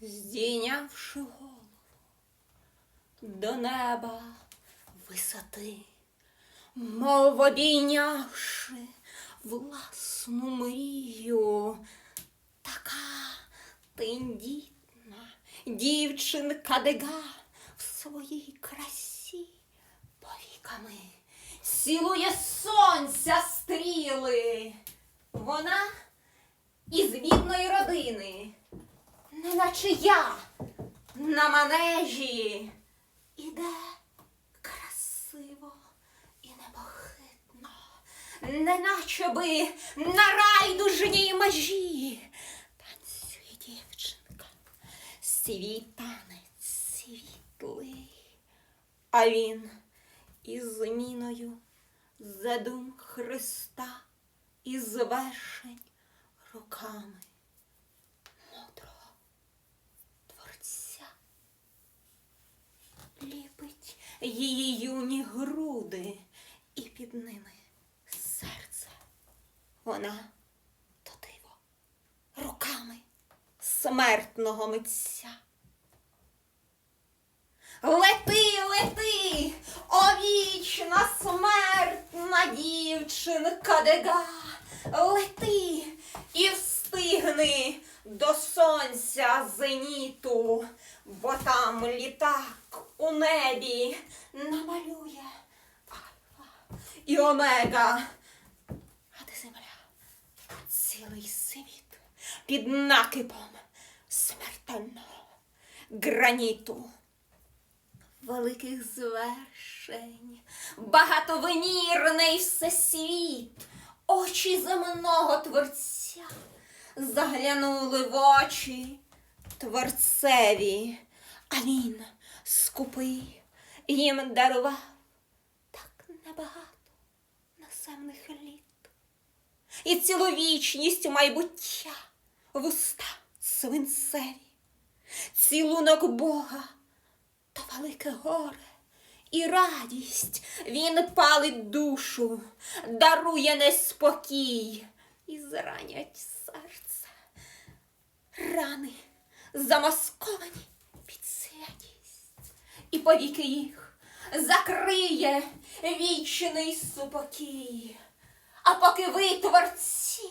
здійнявши голову до неба висоти, мов обійнявши власну мрію, така тендітна дівчинка дега в своїй красі повіками сілує сонця стріли. Вона із бідної родини, неначе я на манежі. Іде красиво і непохитно, неначе би на райдужній межі. Танцює дівчинка, свій танець світлий, а він із зміною задум Христа і звершень руками її юні груди і під ними серце. Вона то диво руками смертного митця. Лети, лети, о вічна смертна дівчинка дега, лети і встигни до сонця зеніту, бо там літак у небі намалює Альфа і Омега. А де земля? Цілий світ під накипом смертельного граніту великих звершень, багатовимірний всесвіт, очі земного творця заглянули в очі. Творцеві, а він скупий. Їм дарував так небагато насемних літ. І цілу вічність майбуття в уста свинцеві, цілунок Бога та велике горе і радість. Він палить душу, дарує неспокій і зранять серце. Рани замасковані під святість, і повіки їх закриє вічний супокій. А поки ви, творці,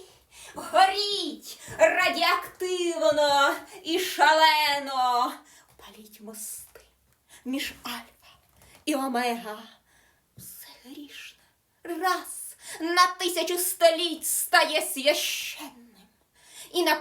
горіть радіоактивно і шалено, паліть мости між Альфа і Омега. Все грішне раз на тисячу століть стає священним. І на